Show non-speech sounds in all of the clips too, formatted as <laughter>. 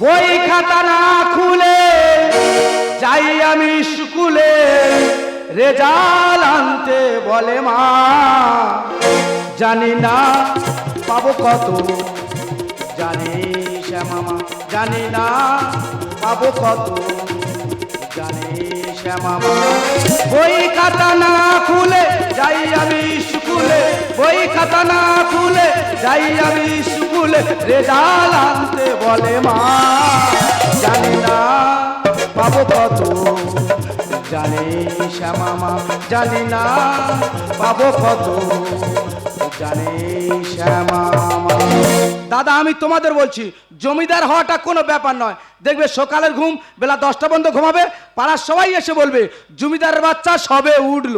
বই খাতা না খুলে যাই আমি স্কুলে রেজাল আনতে বলে মা। জানি না পাবো কত জানি শ্যামামা জানি না পাবো কত। শ্যামামা বই খাতা না খুলে যাই আমি স্কুলে। বই খাতা না খুলে যাই আমি স্কুলে। রেজাল আনতে বলে মা। জানি না পাবো কত। জানি শ্যামামা জানি না পাবো কত। জানি শ্যামামা দাদা, আমি তোমাদের বলছি, জমিদার হওয়াটা কোনো ব্যাপার নয়। দেখবে সকালের ঘুম, বেলা দশটা পর্যন্ত ঘুমাবে, পাড়ার সবাই এসে বলবে, জমিদারের বাচ্চা সবে উঠল।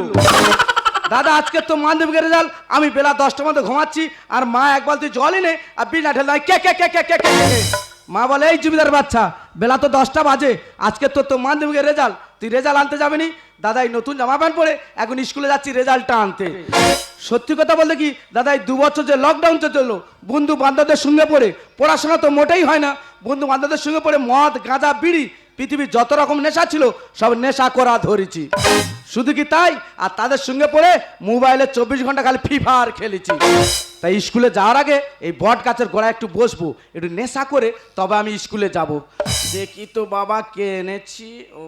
দাদা, আজকে তো মাধ্যমিকের রেজাল্ট, আমি বেলা দশটার মধ্যে ঘুমাচ্ছি, আর মা এক বালতি জল এনে, আর বিনা ঢেলে কে কে কে কে কে কে। মা বলে, এই জমিদার বাচ্চা, বেলা তো দশটা বাজে, আজকে তো তো মাধ্যমিকের রেজাল্ট, তুই রেজাল্ট আনতে যাবি নি? দাদা এই নতুন জামা প্যান্ট পরে এখন স্কুলে যাচ্ছি রেজাল্টটা আনতে। সত্যি কথা বলতে কি দাদা এই দু বছর যে লকডাউন চলল বন্ধু বান্ধবদের সঙ্গে পড়ে, পড়াশোনা তো মোটেই হয় না, বন্ধু বান্ধবদের সঙ্গে পড়ে মদ, গাঁজা, বিড়ি, পৃথিবীর যত রকম নেশা ছিল, সব নেশা করা ধরেছি। শুধু কি তাই? আর তাদের সঙ্গে পড়ে মোবাইলে চব্বিশ ঘণ্টা খালি ফ্রি ফায়ার খেলেছি। তাই স্কুলে যাওয়ার আগে এই বট গাছের গোড়ায় একটু বসবো, একটু নেশা করে তবে আমি স্কুলে যাব। দেখি তো বাবা কে এনেছি। ও।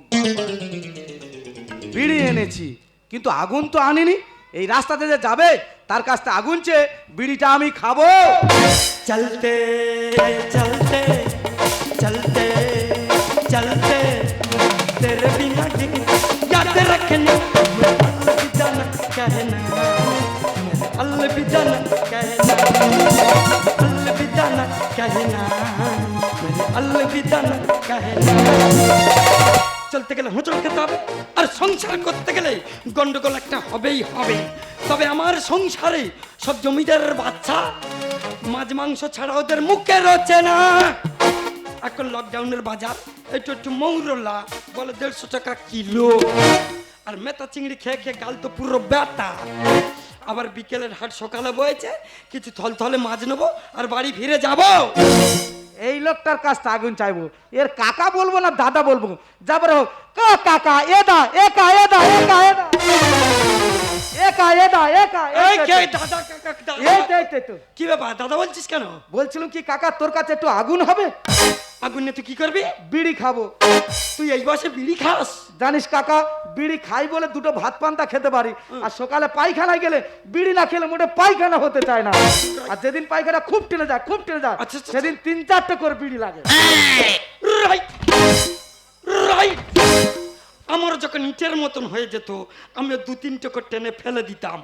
বিড়ি এনেছি কিন্তু আগুন তো আনিনি এই রাস্তাতে যে যাবে তার কাছ থেকে আগুন চেয়ে বিড়িটা আমি খাবো चलते चलते चलते चलते तेरे बिना दिन याद रखना अलविदा न कहना मेरे अलविदा न कहना अलविदा न कहना मेरे अलविदा न कहना চলতে গেলে হোঁচট খেতে হবে, আর সংসার করতে গেলে গন্ডগোল একটা হবেই হবে। তবে আমার সংসারে সব জমিদারের বাচ্চা, মাছ মাংস ছাড়া ওদের মুখে রয়েছে না। এখন লকডাউনের বাজার, একটু একটু মৌরলা, বলে দেড়শো টাকা কিলো। আর মেতা চিংড়ি খেয়ে খেয়ে গাল তো পুরো ব্যথা। আবার বিকেলের হাট সকালে বয়েছে কিছু থলথলে মাছ নেব, আর বাড়ি ফিরে যাব। এই লোকটার কাছ থেকে আগুন চাইব। এর কাকা বলব না দাদা বলব। যাবার হোক কাকা এদা একা এদা একা এদা একা এদা একা এই কে দাদা কাকা দাদা? এই তো, এই তো, এই তো। কি ব্যাপার দাদা বলছিস কেন? বলছিলাম কি কাকা তোর কাছে একটু আগুন হবে? আগুন নিয়ে তুই কি করবি? বিড়ি খাব। তুই এই বয়সে বিড়ি খাস? জানিস কাকা বিড়ি খাই বলে দুটো ভাত পান্তা খেতে পারি আর সকালে পায়খানায় গেলে বিড়ি না খেলে মোটে পায়খানা হতে চায় না। আর যেদিন পায়খানা খুব টেনে যায় খুব টেনে যায় আচ্ছা, আচ্ছা, সেদিন তিন চারটে করে বিড়ি লাগে। আমার যখন ইটের মতন হয়ে যেত আমি দু তিনটে করে টেনে ফেলে দিতাম।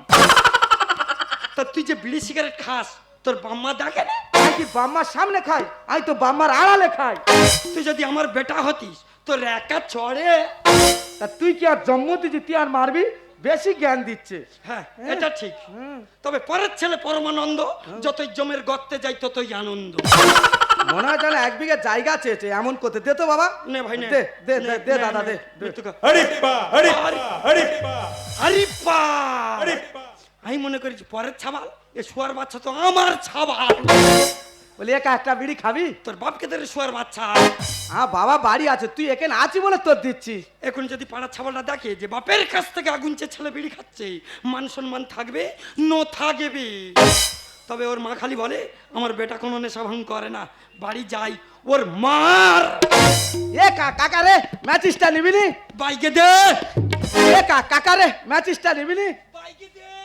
তা তুই যে বিড়ি সিগারেট খাস তোর বাম্মা দেখে না? বাম্মার সামনে খাই আমি তো বাম্মার আড়ালে খাই তুই যদি আমার বেটা হতিস তোর একা চড়ে। তা তুই কি আর জন্ম দিচ্ছি তুই আর মারবি? বেশি জ্ঞান দিচ্ছে। হ্যাঁ এটা ঠিক। তবে পরের ছেলে পরমানন্দ যতই জমের গর্তে যাই ততই আনন্দ। মনে হয় যেন এক বিঘা জায়গা চেয়েছে এমন করতে। দে তো বাবা। নে ভাই নে। দে দে দে দে দাদা দে কর। আমি মনে করেছি পরের ছাবাল এ শুয়ার বাচ্চা তো আমার ছাবাল। বলি একা একটা বিড়ি খাবি? তোর বাপকে ধরে শোয়ার বাচ্চা। হ্যাঁ বাবা বাড়ি আছে তুই এখানে আছি বলে তোর দিচ্ছি। এখন যদি পাড়ার ছাবালটা দেখে যে বাপের কাছ থেকে আগুন চেয়ে ছেলে বিড়ি খাচ্ছে মান সম্মান থাকবে নো থাকবে। তবে ওর মা খালি বলে আমার বেটা কোনো নেশা ভাঙ করে না বাড়ি যাই ওর মার। এ কা- কাকা রে ম্যাচিসটা নিবিনি বাইকে দে। এ কা- কাকা রে ম্যাচিসটা নিবিনি বাইকে দে।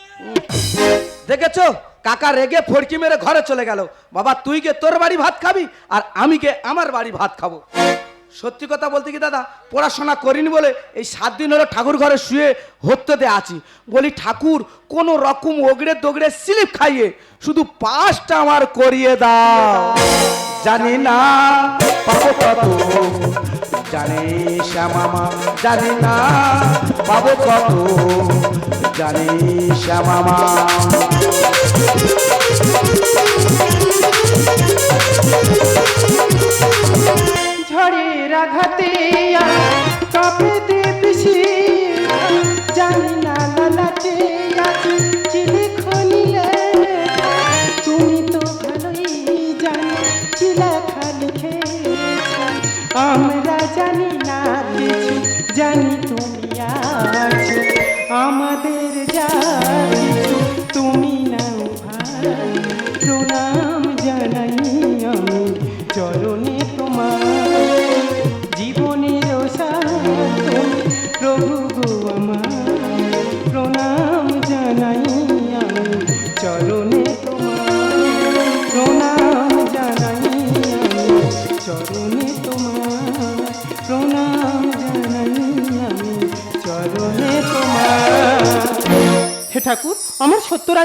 দেখেছ? কাকা রেগে ফড়কি মেরে ঘরে চলে গেল। বাবা, তুই কে তোর বাড়ি ভাত খাবি আর আমি কে আমার বাড়ি ভাত খাব? সত্যি কথা বলতে কি দাদা, পড়াশোনা করিনি বলে এই সাত দিন হলো ঠাকুর ঘরে শুয়ে হত্যতে আছি। বলি, ঠাকুর, কোনো রকম ওগড়ে দোগড়ে স্লিপ খাইয়ে শুধু পাঁচটা আমার করিয়ে দাও। জানি না জানি শ্যামামা জানি না পাবো কত জানি শ্যামামা ঝড়ের আঘাতে কাঁপতে পিছি জানি না লালাটে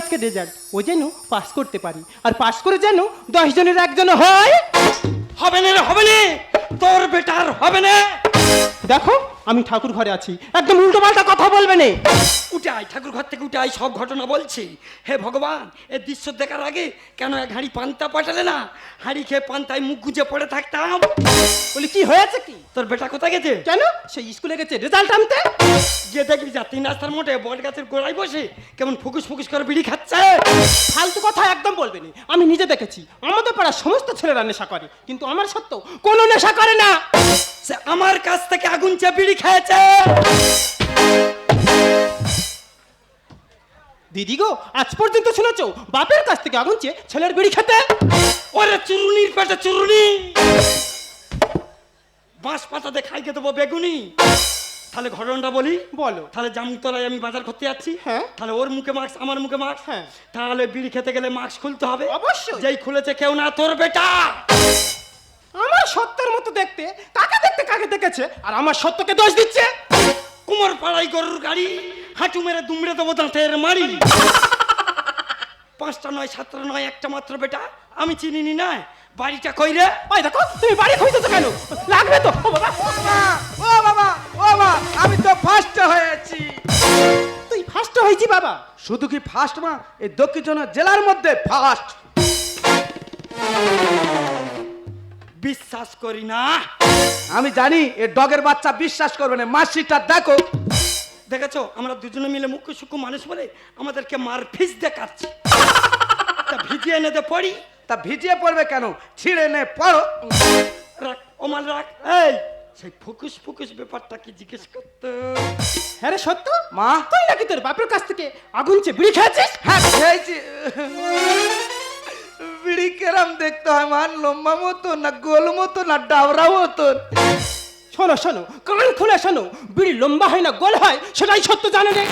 আজকে রেজাল্ট ও যেন পাস করতে পারি। আর পাস করে যেন দশ জনের একজন হয়, হবে না হবে না। তোর বেটার হবে না। দেখো আমি ঠাকুর ঘরে আছি। একদম উল্টো পাল্টা কথা বলবে না। উঠে আয় ঠাকুর ঘর থেকে উঠে আয় সব ঘটনা বলছি। হে ভগবান এ দৃশ্য দেখার আগে কেন এক হাঁড়ি পান্তা পাঠালে না? হাঁড়ি খেয়ে পান্তায় মুখ গুজে পড়ে থাকতাম। বলি কি হয়েছে কি? তোর বেটা কোথায় গেছে? কেন? সেই স্কুলে গেছে রেজাল্ট আনতে। গিয়ে দেখবি যা তিন রাস্তার মোটে বট গাছের গোড়ায় বসে কেমন ফুকুস ফুকুস করে বিড়ি খাচ্ছে। ফালতু কথা একদম বলবে না। আমি নিজে দেখেছি আমাদের পাড়ার সমস্ত ছেলেরা নেশা করে। কিন্তু আমার সত্য কোনো নেশা করে না। সে আমার কাছ থেকে আগুন চেয়ে বিড়ি খেয়েছে। দিদি গো আজ পর্যন্ত শুনেছো? বাপের কাছ থেকে আগুন চেয়ে ছেলের বিড়ি খেতে? ওরে চুরুনির পেটে চুরুনি। বাঁশ পাতা দিয়ে খাইকে দেবো বেগুনি। তাহলে ঘটনাটা বলি? বলো। তাহলে জামতলায় আমি বাজার করতে যাচ্ছি। হ্যাঁ। তাহলে ওর মুখে মাস্ক আমার মুখে মাস্ক হ্যাঁ। তাহলে বিড়ি খেতে গেলে মাস্ক খুলতে হবে। অবশ্যই। যেই খুলেছে কেউ না তোর বেটা। আমার সত্যের মতো দেখতে? কাকে দেখতে কাকে দেখেছে? আর আমার সত্যকে দোষ দিচ্ছে? কুমার পাড়াই গরুর গাড়ি হাঁটু মেরে দুমড়ে দেবো দাঁতের মারি পাঁচটা নয় সাতটা নয় একটা মাত্র বেটা আমি চিনিনি না। বাড়িটা কই রে? ওই দেখো তুমি বাড়ি খুঁজতেছো কেন? লাগবে তো। ও বাবা। ও বাবা ও মা আমি তো ফার্স্ট হয়েছি। তুই ফার্স্ট হয়েছি বাবা। শুধু কি ফার্স্ট মা? এই দক্ষিণ জেলার মধ্যে ফার্স্ট বিশ্বাস করি না। আমি জানি এ ডগের বাচ্চা বিশ্বাস করবে না। মাসিটা দেখো। দেখেছ? আমরা দুজনে মিলে মুখ্য সূক্ষ্ম মানুষ বলে আমাদেরকে মার ফিস দেখাচ্ছে তা ভিজিয়ে এনে দে পড়ি। তা ভিজিয়ে পড়বে কেন? ছিঁড়ে নে পড়ো। রাখ ওমাল রাখ। এই সেই ফুকুস ফুকুস ব্যাপারটা কি জিজ্ঞেস করতো। হ্যাঁ রে সত্য? মা? তুই নাকি তোর বাপের কাছ থেকে আগুন চেয়ে বিড়ি খেয়েছিস? হ্যাঁ খেয়েছি। বিড়ি কেরাম দেখতে হয় মা লম্বা মতো না গোল মতো না ডাবরা মতন। শোনো শোনো কান খুলে শোনো বিড়ি লম্বা হয় না গোল হয় সেটাই সত্য জানে রে।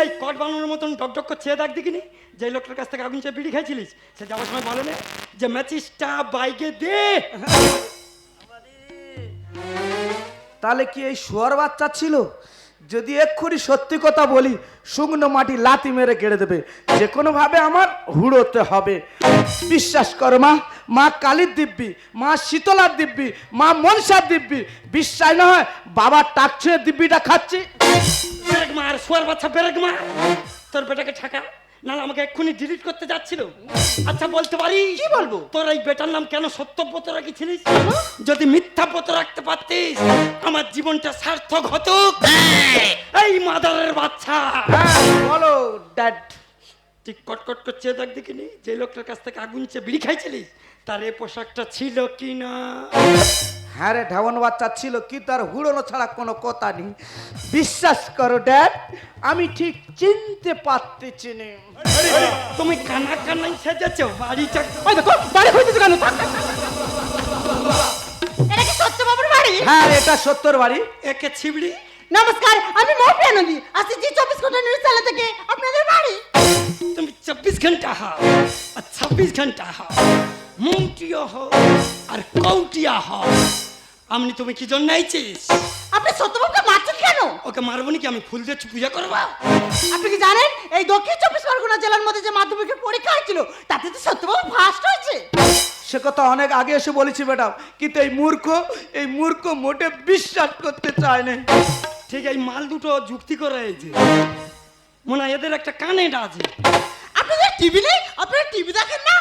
এই কট বানানোর মতন ডক ডক করছে দেখ দেখিনি? যে লোকটার কাছ থেকে আগুন চেয়ে বিড়ি খাইছিলিস সে যাওয়ার সময় বলে না যে ম্যাচিসটা বাইকে দে। তাহলে কি এই শোয়ার বাচ্চা ছিল? যদি এক্ষুনি সত্যি কথা বলি, শুকনো মাটি লাতি মেরে কেড়ে দেবে। যে কোনোভাবে আমার হুড়োতে হবে। বিশ্বাস কর মা মা কালীর দিব্যি, মা শীতলার দিব্যি, মা মনসার দিব্যি। বিশ্বাস না হয় বাবার টাক দিব্যিটা খাচ্ছি। বেরেক মা, আর বাচ্চা বেরেক মা। তোর বেটাকে ঠাকা না আমাকে এক্ষুনি ডিলিট করতে যাচ্ছিল। আচ্ছা বলতে পারি? কি বলব? তোর এই বেটার নাম কেন সত্যব্রত রাখিছিলিস? যদি মিথ্যা ব্রত রাখতে পারতিস আমার জীবনটা সার্থক হতো। এই মাদারের বাচ্চা। হ্যাঁ বলো ড্যাড তুই কটকট করছে দেখ দেখিনি? যে লোকটার কাছ থেকে আগুন চেয়ে বিড়ি খাইছিলিস তার এ পোশাকটা ছিল কি না হ্যাঁ রে ঢেমন বাচ্চা ছিল কি তার হুড়োনো ছাড়া কোনো কথা নেই। বিশ্বাস করো ড্যাড আমি ঠিক চিনতে পারতেছি না। তুমি কানা কানাই সেজেছ ওই দেখো বাড়ি খুঁজতেছো কেন। এটা কি সত্যবাবুর বাড়ি? হ্যাঁ এটা সত্তর বাড়ি। একে ছিবড়ি। নমস্কার আমি মৌপিয়া নদী আসছি জি চব্বিশ ঘণ্টা নিউজ চ্যানেল থেকে। আপনাদের বাড়ি? তুমি চব্বিশ ঘণ্টা হও আর ছাব্বিশ ঘণ্টা হও। মুমটিও হও আর কৌটিয়া হও আমনি তুমি কি জন্য আইছিস? আপনি সত্যবাবুকে মারছেন কেন? ওকে মারবো নাকি? আমি ফুল দিয়ে পূজা করবা। আপনি কি জানেন? এই দক্ষিণ চব্বিশ পরগনা জেলার মধ্যে যে মাধ্যমিকের পরীক্ষা হয়েছিল তাতে তো সত্যবাবু ফার্স্ট হয়েছে। সে কথা অনেক আগে এসে বলেছি ম্যাডাম। কিন্তু এই মূর্খ এই মূর্খ মোটে বিশ্বাস করতে চায় না ঠিক এই মাল দুটো যুক্তি করে এই যে। মনে হয় এদের একটা কানেটা আছে। আপনাদের টিভি নেই? আপনারা টিভি দেখেন না?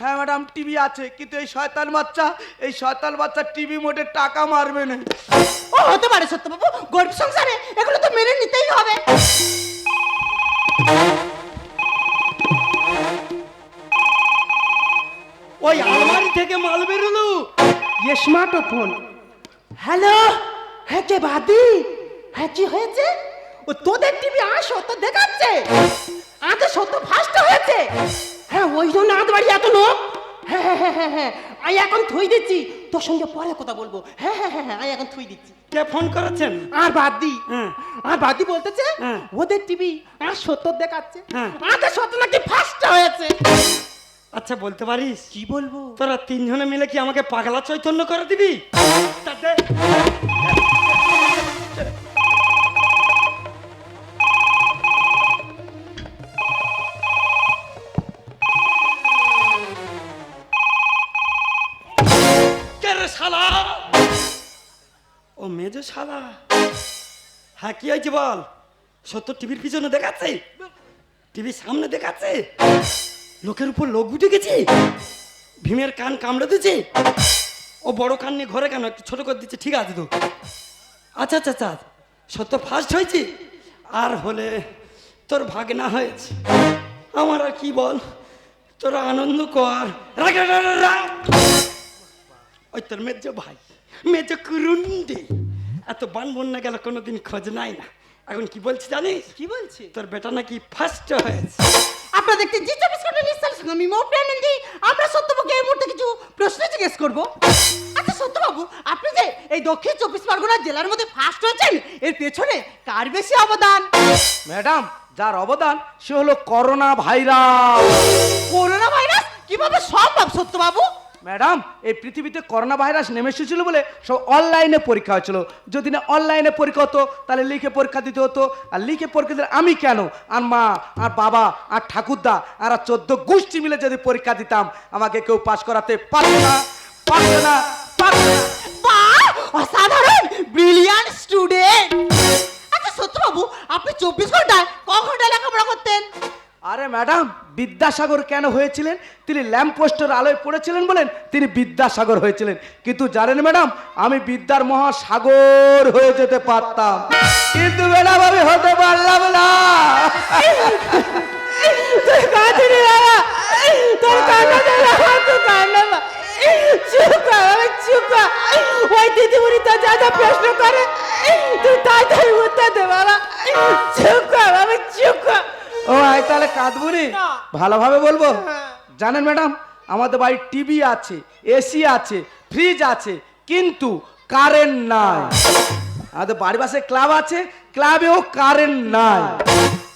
হ্যাঁ ম্যাডাম টিভি আছে কিন্তু এই শয়তান বাচ্চা এই শয়তান বাচ্চা টিভি মোটে টাকা মারবে না। ও হতে পারে সত্যবাবু। গরিব সংসারে এগুলো তো মেনে নিতেই হবে। ওই আলমারি থেকে মাল বেরোলো। স্মার্ট ফোন হ্যালো হ্যাঁ কে বাদি? হ্যাঁ কি হয়েছে? ও তোদের টিভি আর সত্য দেখাচ্ছে। আজ সত্য ফার্স্ট হয়েছে। হ্যাঁ ওই জন্য আজ বাড়ি এত লোক। হ্যাঁ হ্যাঁ হ্যাঁ হ্যাঁ হ্যাঁ আমি এখন থুই দিচ্ছি। তোর সঙ্গে পরে কথা বলব। হ্যাঁ হ্যাঁ হ্যাঁ হ্যাঁ আমি এখন থুই দিচ্ছি। কে ফোন করেছেন? আর বাদ দি হ্যাঁ। আর বাদ দি বলতেছে হ্যাঁ। ওদের টিভি আর সত্তর দেখাচ্ছে। আজ সত্য নাকি ফার্স্ট হয়েছে। আচ্ছা বলতে পারিস? কি বলব? তোরা তিনজনে মিলে কি আমাকে পাগলা চৈতন্য করে দিবি? মেজো সাদা হ্যাঁ কি হয়েছে বল? সত্য টিভির পিছনে দেখাচ্ছে? টিভির সামনে দেখাচ্ছে? লোকের উপর লোক উঠে গেছে? ভীমের কান কামড়ে দিচ্ছে? ও বড় কান নিয়ে ঘরে কেন? একটু ছোট করে দিচ্ছে, ঠিক আছে তো। আচ্ছা আচ্ছা আচ্ছা সত্য ফার্স্ট হয়েছে? আর হলে তোর ভাগনা হয়েছে। আমার আর কি বল? তোরা আনন্দ কর। ওই তোর মেজ ভাই, মেজ কুরুন্ডি। এত বান বন্যা গেল কোনোদিন খোঁজ নাই না। এখন কি বলছি জানিস? কি বলছে? তোর বেটা নাকি ফার্স্ট হয়েছে। আপনারা দেখতে জি চব্বিশ ঘণ্টা নিশ্চয় আমি মৌ প্রেয়ানন্দি আমরা সত্যবাবুকে এই মুহূর্তে কিছু প্রশ্ন জিজ্ঞেস করব। আচ্ছা সত্যবাবু আপনি যে এই দক্ষিণ চব্বিশ পরগনা জেলার মধ্যে ফার্স্ট হয়েছেন এর পেছনে কার বেশি অবদান? ম্যাডাম যার অবদান সে হলো করোনা ভাইরাস। Corona virus? কীভাবে সম্ভব সত্যবাবু? ম্যাডাম, এই পৃথিবীতে করোনা ভাইরাস নেমে এসেছিল বলে সব অনলাইনে পরীক্ষা হয়েছিল। যদি না অনলাইনে পরীক্ষা হতো, তাহলে লিখে পরীক্ষা দিতে হতো। আর লিখে পরীক্ষা দিলে আমি কেন? আর মা, আর বাবা, আর ঠাকুরদা, আর চোদ্দ গোষ্ঠী মিলে যদি পরীক্ষা দিতাম, আমাকে কেউ পাশ করাতে পারতো না পারতো না পারতো না। অসাধারণ ব্রিলিয়ান্ট স্টুডেন্ট আচ্ছা সত্যবাবু, আপনি চব্বিশ ঘন্টায় ক ঘণ্টা লেখাপড়া করতেন? আরে ম্যাডাম, বিদ্যাসাগর কেন হয়েছিলেন? তিনি ল্যাম্প পোস্টের আলোয় পড়েছিলেন বলেন, তিনি বিদ্যাসাগর হয়েছিলেন। কিন্তু জানেন ম্যাডাম, আমি বিদ্যার মহাসাগর হয়ে যেতে পারতাম। কিন্তু ম্যাডাম, আমি হতে পারলাম না। ওই যা যা প্রশ্ন করে, তুই তাই ও আয় তাহলে কাঁদবুনি নি। ভালোভাবে বলব? হ্যাঁ। জানেন ম্যাডাম আমাদের বাড়ি টিভি আছে এসি আছে ফ্রিজ আছে কিন্তু কারেন্ট নাই। আমাদের বাড়ি পাশে ক্লাব আছে ক্লাবেও কারেন্ট নাই।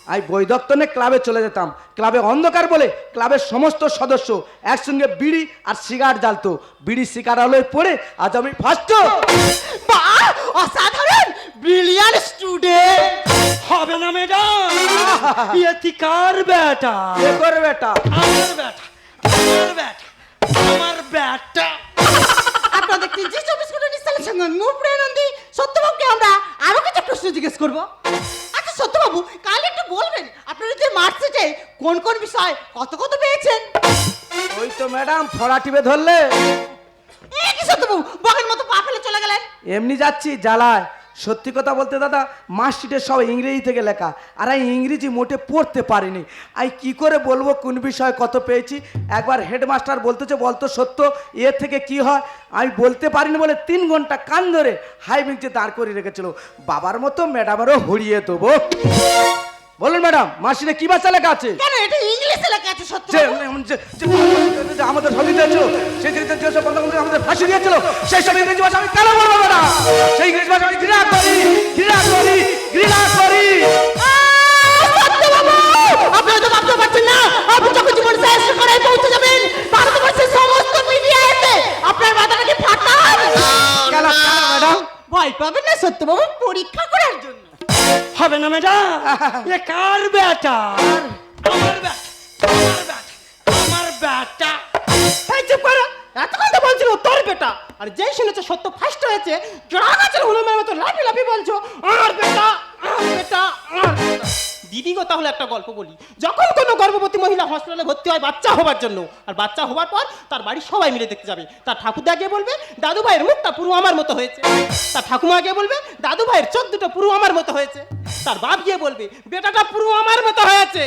আমি বই দপ্তরে ক্লাবে চলে যেতাম। ক্লাবে অন্ধকার বলে ক্লাবের সমস্ত সদস্য একসঙ্গে বিড়ি আর সিগারেট জ্বালতো। বিড়ি সিগার আলোয় পড়ে আজ আমি ফার্স্ট। বাহ অসাধারণ! Brilliant student! হবে না ম্যাডাম। ইয়ে কার বেটা এ করে বেটা আমার বেটা আমার বেটা আমার বেটা আপনারা দেখছেন জি চব্বিশ ঘণ্টা নিশ্চয় সঙ্গে নূর প্রেয়ানন্দি সত্যবাবুকে আমরা আরও কিছু প্রশ্ন জিজ্ঞেস করব। সত্যবাবু কাল একটু বলবেন আপনারা যে মার্কশিটে কোন কোন বিষয় কত কত পেয়েছেন? ওই তো ম্যাডাম ফড়া টিপে ধরলে। এ কি সত্যবাবু বকের মতো পা ফেলে চলে গেলেন? এমনি যাচ্ছি জ্বালায়। সত্যি কথা বলতে দাদা মার্কশিটে সব ইংরেজি থেকে লেখা আর আমি ইংরেজি মোটে পড়তে পারিনি। আমি কি করে বলব কোন বিষয়ে কত পেয়েছি? একবার হেডমাস্টার বলতেছে বলতো সত্য এ থেকে কি হয়? আমি বলতে পারিনি বলে তিন ঘণ্টা কান ধরে হাই বেঞ্চে দাঁড় করিয়ে রেখেছিল। বাবার মতো ম্যাডামেরও হরিয়ে দেবো। বলুন ম্যাডাম মার্কশিটে কি ভাষা লেখা আছে? কেন এটা ইংলিশে লেখা আছে আমাদের দিয়েছিল সেই করে আমাদের ফাঁসি দিয়েছিল সেই সব ইংরেজি ভাষা আমি কেন বলব না সেই ইংরেজি ভাষা না <laughs> এ কার বেটা? আমার বেটা আমার বেটা আমার বেটা। এই চুপ করো। এতক্ষণ তো বলছিল তোর বেটা। আর যেই শুনেছে সত্য ফার্স্ট হয়েছে জড়া গাছের হনুমের মতো লাফি লাফি বলছো আমার বেটা আমার বেটা আমার বেটা। দিদি গো তাহলে একটা গল্প বলি। যখন কোনো গর্ভবতী মহিলা হসপিটালে ভর্তি হয় বাচ্চা হবার জন্য আর বাচ্চা হবার পর তার বাড়ির সবাই মিলে দেখতে যাবে। তার ঠাকুরদা গিয়ে বলবে দাদু ভাইয়ের মুখটা পুরো আমার মতো হয়েছে। তার ঠাকুমা গিয়ে বলবে দাদু ভাইয়ের চোখ দুটো পুরো আমার মতো হয়েছে। তার বাপ গিয়ে বলবে, বেটাটা পুরো আমার মতো হয়েছে।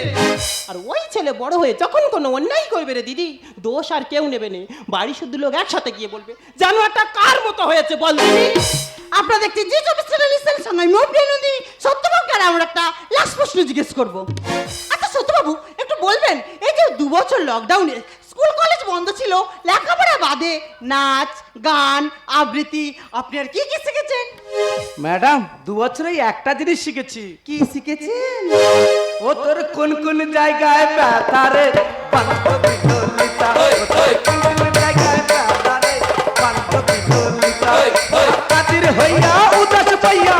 আর ওই ছেলে বড় হয়ে যখন কোনো অন্যায় করবে রে দিদি, দোষ আর কেউ নেবে না। বাড়ি শুদ্ধ লোক একসাথে গিয়ে বলবে জানো একটা কার মতো হয়েছে বল দিদি আপনারা দেখছি জি চব্বিশ সঙ্গে আমি মুখ নদী সত্যবাবুকে আর আমরা একটা লাস্ট প্রশ্ন জিজ্ঞেস করব। আচ্ছা সত্যবাবু, একটু বলবেন, এই যে দু বছর লকডাউনে স্কুল কলেজ বন্ধ ছিল লেখাপড়া বাদে নাচ গান আবৃত্তি আপনি আর কি কি শিখেছেন? ম্যাডাম দু বছরে একটা জিনিস শিখেছি। কি শিখেছেন? ও তোর কোন কোন জায়গায় ব্যথা রে? বান্ধবী ললিতা কোন কোন জায়গায় ব্যথা রে? বান্ধবী ললিতা কাদির হইয়া উদাস পাইয়া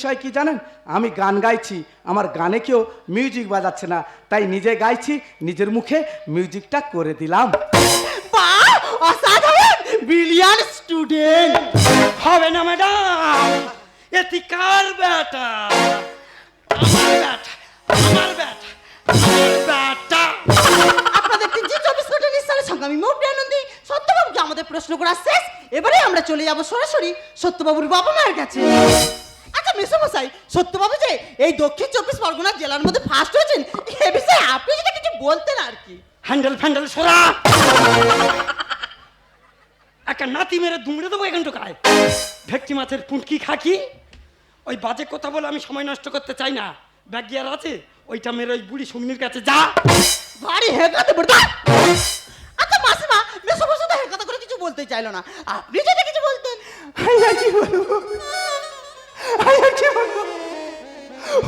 বিষয় কি জানেন? আমি গান গাইছি আমার গানে কেউ মিউজিক বাজাচ্ছে না তাই নিজে গাইছি নিজের মুখে মিউজিকটা করে দিলাম। ব্রিলিয়ান স্টুডেন্ট হবে না ম্যাডাম এটি কার বেটা আমার বেটা আমার বেটা আমার বেটা আপনাদের জি চব্বিশ নিঃসারের আমি মৌপ্রি আনন্দী সত্যবাবুকে আমাদের প্রশ্ন করা শেষ। এবারে আমরা চলে যাব সরাসরি সত্যবাবুর বাবা মায়ের কাছে। মেসমশাই সত্যবাবু যে এই দক্ষিণ চব্বিশ পরগনা জেলার মধ্যে ফার্স্ট হয়েছেন এ বিষয়ে আপনি যদি কিছু বলতেন আর কি। হ্যান্ডেল ফ্যান্ডেল সরা! একটা নাতি মেরে দুমড়ে দেবো এখান টোকায় ভেটকি মাছের পুঁটকি খাকি ওই বাজে কথা বলে আমি সময় নষ্ট করতে চাই না। ব্যাগ গিয়ার আছে ওইটা মেরে ওই বুড়ি সুমিনির কাছে যা। ভারী হেকাতে পড়তা আচ্ছা মাসিমা মেসমশাই তো হেকাতে করে কিছু বলতে চাইলো না। আপনি যদি কিছু বলতেন। কি বলব? আইয়া কি বলব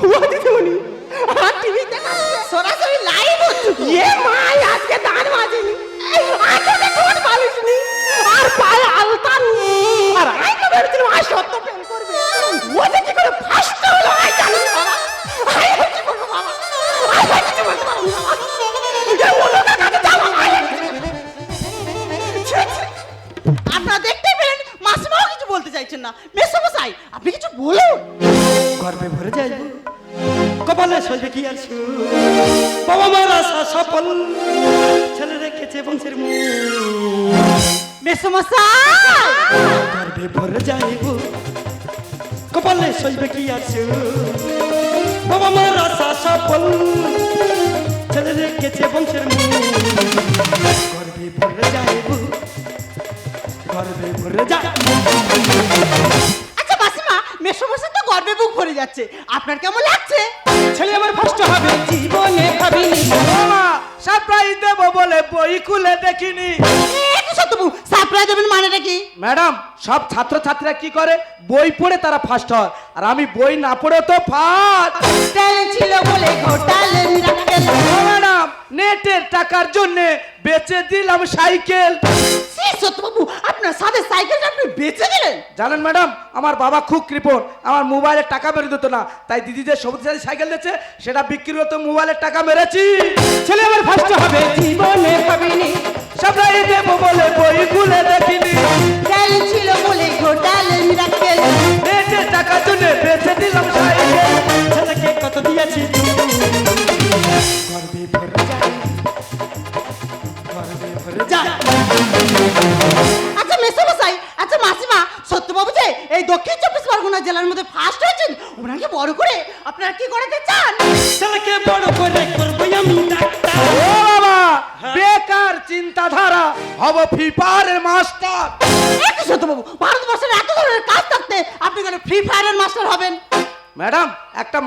ও দিদিমণি আর টিভিতে সরাসরি লাইভ হচ্ছে তো। এ আছে? বাবা মার আশা সফল ছেলে রেখেছে বংশের গর্বে ভরে যাইব গর্বে ভরে যাই আচ্ছা মাসিমা তো গর্বে বুক ভরে যাচ্ছে। আপনার কেমন লাগছে? ছেলে আমার ফার্স্ট হবে জীবনে ভাবিনি। সারপ্রাইজ দেবো বলে বই খুলে দেখিনি। সত্যবু সারপ্রাইজ দেবেন মানেটা কি? ম্যাডাম সব ছাত্রছাত্রীরা কি করে? বই পড়ে তারা ফার্স্ট হয়। আর আমি বই না পড়ে তো ফার্স্ট ছিল বলে রাখেন ম্যাডাম নেটের টাকার জন্য বেচে দিলাম সাইকেল। সত্যবাবু আপনার সাথে সাইকেলটা আপনি বেচে দিলেন? জানেন ম্যাডাম আমার বাবা খুব কৃপণ। আমার মোবাইলের টাকা মেরে দিত না। তাই দিদি যে সবুজ সাথে সাইকেল দিচ্ছে সেটা বিক্রি হতো মোবাইলের টাকা মেরেছি। ছেলে আমার ফার্স্ট হবে। জীবনে ভাবিনি সাপ্লাই দেবো বলে বই খুলে দেখিনি ছিল বলে ঘোটালেন রাখেন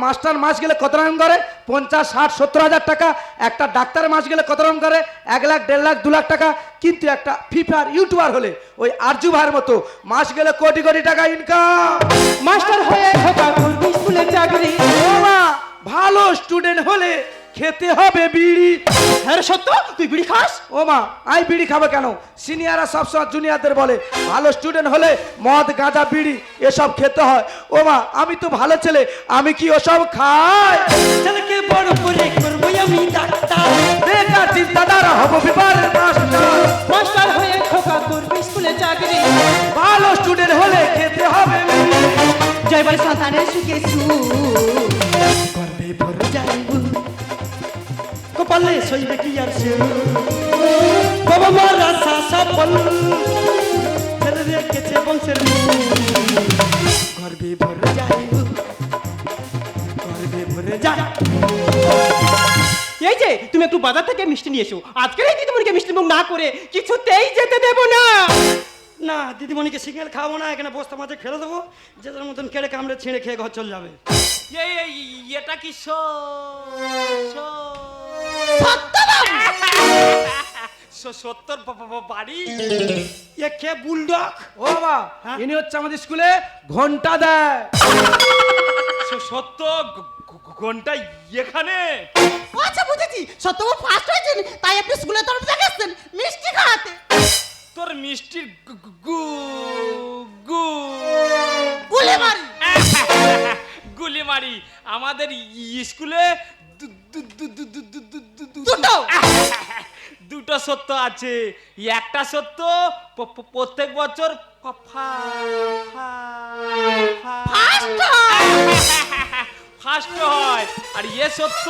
মাস্টার মাস গেলে কত রকম করে? পঞ্চাশ ষাট সত্তর হাজার টাকা। একটা ডাক্তার মাস গেলে কত রকম করে? এক লাখ দেড় লাখ দু লাখ টাকা। কিন্তু একটা ফিফার ইউটিউবার হলে ওই আরজু ভাইয়ের মতো মাস গেলে কোটি কোটি টাকা ইনকাম মাস্টার হয়ে স্কুলে চাকরি। ভালো স্টুডেন্ট হলে খেতে হবে বিড়ি। হ্যাঁ সত্য তুই বিড়ি খাস? ও মা আই বিড়ি খাবে কেন? সিনিয়ররা সবসময় জুনিয়রদের বলে ভালো স্টুডেন্ট হলে মদ গাঁজা বিড়ি এসব খেতে হয়। ও মা আমি তো ভালো ছেলে আমি কি ওসব খাই? ছেলেকে বড় করে করব আমি ডাক্তার। বেকার চিন্তাধারা হব বিপারের মাস্টার। মাস্টার হয়ে খোকা করবি স্কুলে চাকরি। ভালো স্টুডেন্ট হলে খেতে হবে জয় বল সন্তানের সুখে সুখ। করবে বড় যাইবু কপালে সইবে কি আর সে বাবা মার আশা সফল বংশের। গর্বে ভরে যাইব গর্বে ভরে যাই এই যে, তুমি একটু বাজার থেকে মিষ্টি নিয়ে এসো। আজকের এই দিদিমণিকে মিষ্টি মুখ না করে কিছুতেই যেতে দেবো না। না, দিদিমণিকে সিগন্যাল খাওয়াবো না, এখানে বস্তা মাঝে ফেলে দেবো। যে যার মতন কেড়ে কামড়ে ছিঁড়ে খেয়ে ঘর চলে যাবে। এই, এটা কি শো? শো। স- সত্তর বাড়ি? এ কে বুলডগ ও বাবা ইনি হচ্ছে আমাদের স্কুলে ঘণ্টা দেয়। সত্য ঘণ্টা এখানে? আচ্ছা বুঝেছি। সত্যবাবু ফার্স্ট হয়েছেন তাই আপনি স্কুলের তরফ থেকে এসছেন মিষ্টি খাওয়াতে। তোর মিষ্টির গু- গু গুলে মারি <laughs> গুলি মারি আমাদের স্কুলে দুটো। দুটো সত্য আছে। একটা সত্য প্রত্যেক বছর ফার্স্ট হয়। আর ইয়ে সত্য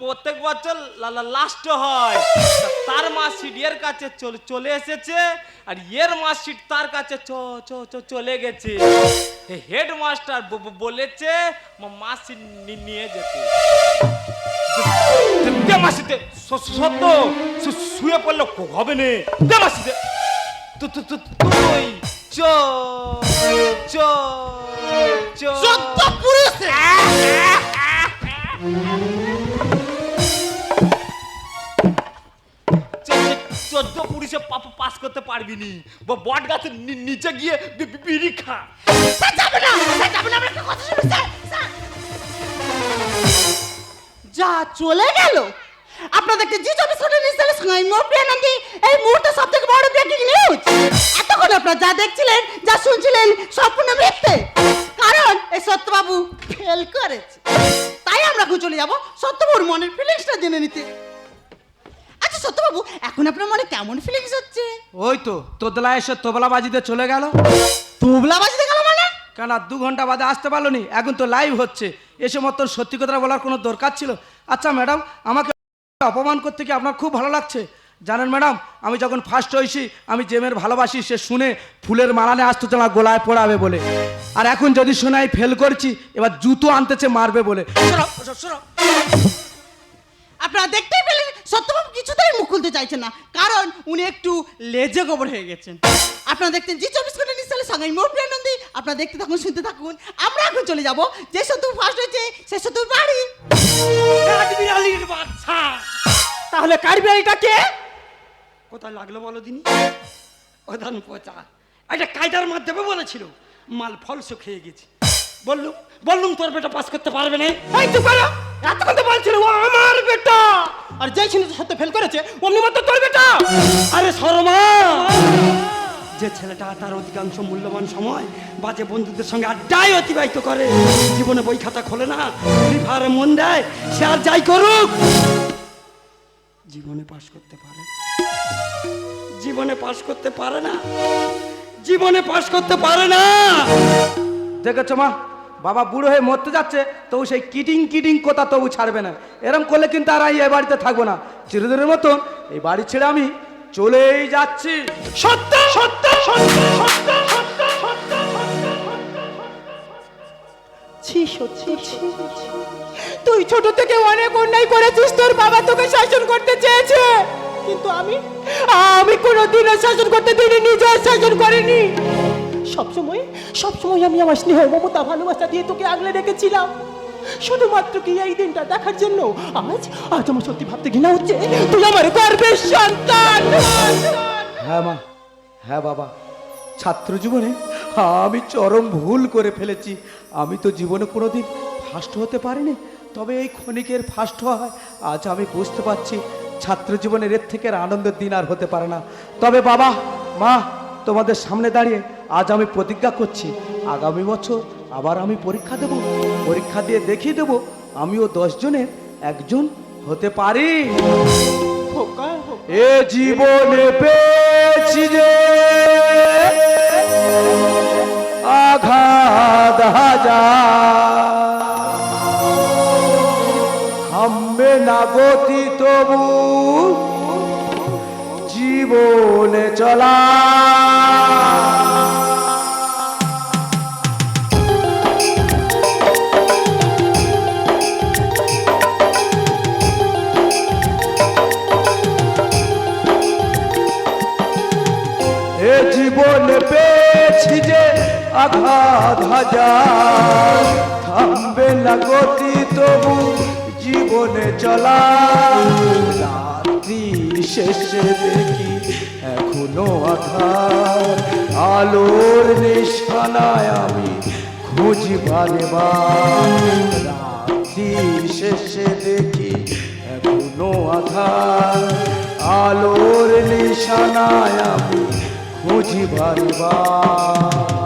প্রত্যেক বছর লাস্ট হয়। তার মার্কশিট এর কাছে চলে এসেছে আর এর মার্কশিট তার কাছে চলে গেছে। হেড মাস্টার বলেছে মার্কশিট নিয়ে যেতে। দে মাসিতে সত্য শুয়ে পড়লে হবে না। দে মাসিতে তু- তু- তু- তুই চ চ চ সত্য পুরুষে। চোদ্দ পুলিশে পাস করতে পারবি নি। বট গাছের নিচে গিয়ে বিড়ি খা। যাবে না যাবে না আমরা একটা কথা শুনি যা চলে গেল। আপনাদের একটা জি চব্বিশ ঘণ্টা নিউজ চ্যানেল সঙ্গে আমি মোট প্রিয়ানন্দী এই মুহূর্তে সব থেকে বড় ব্রেকিং নিউজ এতক্ষণ আপনারা যা দেখছিলেন যা শুনছিলেন সম্পূর্ণ মিথ্যে। কারণ এই সত্যবাবু ফেল করেছে। তাই আমরা এখন চলে যাব সত্যবাবুর মনের ফিলিংসটা জেনে নিতে। আচ্ছা সত্যবাবু এখন আপনার মনে কেমন ফিলিংস হচ্ছে? ওই তো তোতলা এসে তোবলা বাজিতে চলে গেল। তুবলা বাজিতে গেল কেন আর দু ঘণ্টা বাদে আসতে পারল নি এখন তো লাইভ হচ্ছে। এসে মতন সত্যি কথা বলার কোনো দরকার ছিল? আচ্ছা ম্যাডাম আমাকে অপমান করতে কি আপনার খুব ভালো লাগছে? জানেন ম্যাডাম আমি যখন ফার্স্ট হয়েছি, আমি জেমের ভালোবাসি, সে শুনে ফুলের মালানে আসতো না গোলায় পড়াবে বলে। আর এখন যদি শোনাই ফেল করছি, এবার জুতো আনতেছে, মারবে বলে। আপনারা দেখতেই পেলেন, সত্যবাবু কিছুতেই মুখ খুলতে চাইছেন না। কারণ উনি একটু লেজে গোবর হয়ে গেছেন। আপনারা দেখতেন, জি চব্বিশ ঘণ্টা সঙ্গে মোট প্রিয়ানন্দী আপনারা দেখতে থাকুন শুনতে থাকুন। আমরা এখন চলে যাব যে সত্যু ফার্স্ট হয়েছে সে সত্যু বাড়ি। বিড়ালির বাচ্চা। তাহলে কাঠবিড়ালিটা কে? কোথায় লাগল বলো দিন? প্রধান পচা একটা কায়দার মাধ্যমে বলেছিল মাল ফলস খেয়ে গেছে। বললুম বললুম তোর বেটা পাস করতে পারবে না? এই চুপ করো। এতক্ষণ তো বলছিল ও আমার বেটা! আর যেই শুনেছে সত্য ফেল করেছে অমনি মাত্র তোর বেটা! আরে শর্মা! যে ছেলেটা তার অধিকাংশ মূল্যবান সময় বাজে বন্ধুদের সঙ্গে আড্ডায় অতিবাহিত করে, জীবনে বই খাতা খোলে না ফ্রি ফায়ারে মন দেয়, সে আর যাই করুক। জীবনে পাশ করতে পারে। জীবনে পাশ করতে পারে না। জীবনে পাশ করতে পারে না। দেখেছ মা? বাবা বুড়ো হয়ে মরতে যাচ্ছে, তবু সেই কিটিং কিটিং কথা তবু ছাড়বে না। এরম করলে কিন্তু আর আমি এ বাড়িতে থাকব না। চিরদিনের মতন এই বাড়ি ছেড়ে আমি চলেই যাচ্ছি। সত্য সত্য সত্য সত্য সত্য সত্য। তুই ছোট থেকে অনেক অন্যায় করেছিস, তোর বাবা তোকে শাসন করতে চেয়েছে। কিন্তু আমি আমি কোনোদিনও শাসন করতে দিইনি নিজে শাসন করিনি। সবসময় সবসময় আমি আমার স্নেহ, মমতা, ভালোবাসা দিয়ে তোকে আগলে রেখেছিলাম। শুধুমাত্র কি এই দিনটা দেখার জন্য? আজ আজ আমার সত্যি ভাবতে ঘৃণা হচ্ছে। তুই আমার গর্বের সন্তান। হ্যাঁ মা হ্যাঁ বাবা। ছাত্র জীবনে আমি চরম ভুল করে ফেলেছি। আমি তো জীবনে কোনোদিন ফার্স্ট হতে পারিনি। তবে এই ক্ষণিকের ফার্স্ট হয়, আজ আমি বুঝতে পারছি ছাত্র জীবনের এর থেকে আনন্দের দিন আর হতে পারে না। তবে বাবা, মা, তোমাদের সামনে দাঁড়িয়ে আজ আমি প্রতিজ্ঞা করছি, আগামী বছর আবার আমি পরীক্ষা দেব। পরীক্ষা দিয়ে দেখিয়ে দেব আমিও দশজনের একজন হতে পারি। এ জীবনে পেয়েছি যে আঘাত হাজার। থামবে না গতি তবু জীবনে চলা। আঘাত হাজার। থামবে না গতি তবু, জীবনে চলা রাত্রি শেষে দেখি এখনও আধার। আলোর নিশানায় আমি খুঁজি বারবার রাত্রি শেষে দেখি এখনও আধার। আলোর নিশানায় আমি খুঁজি বারবার